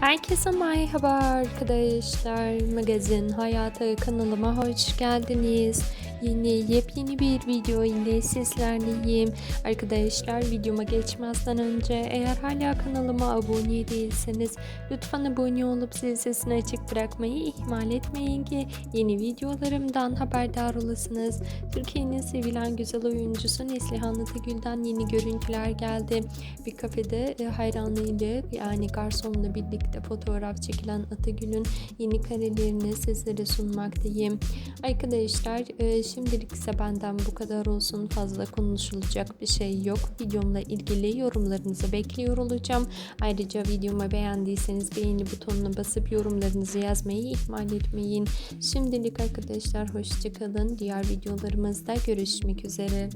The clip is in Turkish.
Herkese merhaba arkadaşlar. Magazin Hayatı kanalıma hoş geldiniz. Yeni yepyeni bir video ile sizlerleyim. Arkadaşlar videoma geçmezden önce eğer hala kanalıma abone değilseniz lütfen abone olup zil sesini açık bırakmayı ihmal etmeyin ki yeni videolarımdan haberdar olasınız. Türkiye'nin sevilen güzel oyuncusu Neslihan Atıgül'den yeni görüntüler geldi. Bir kafede e, hayranıyla yani garsonla birlikte fotoğraf çekilen Atagül'ün yeni karelerini sizlere sunmaktayım. Arkadaşlar e, şimdilik ise benden bu kadar olsun. Fazla konuşulacak bir şey yok. Videomla ilgili yorumlarınızı bekliyor olacağım. Ayrıca videomu beğendiyseniz beğeni butonuna basıp yorumlarınızı yazmayı ihmal etmeyin. Şimdilik arkadaşlar hoşçakalın. Diğer videolarımızda görüşmek üzere.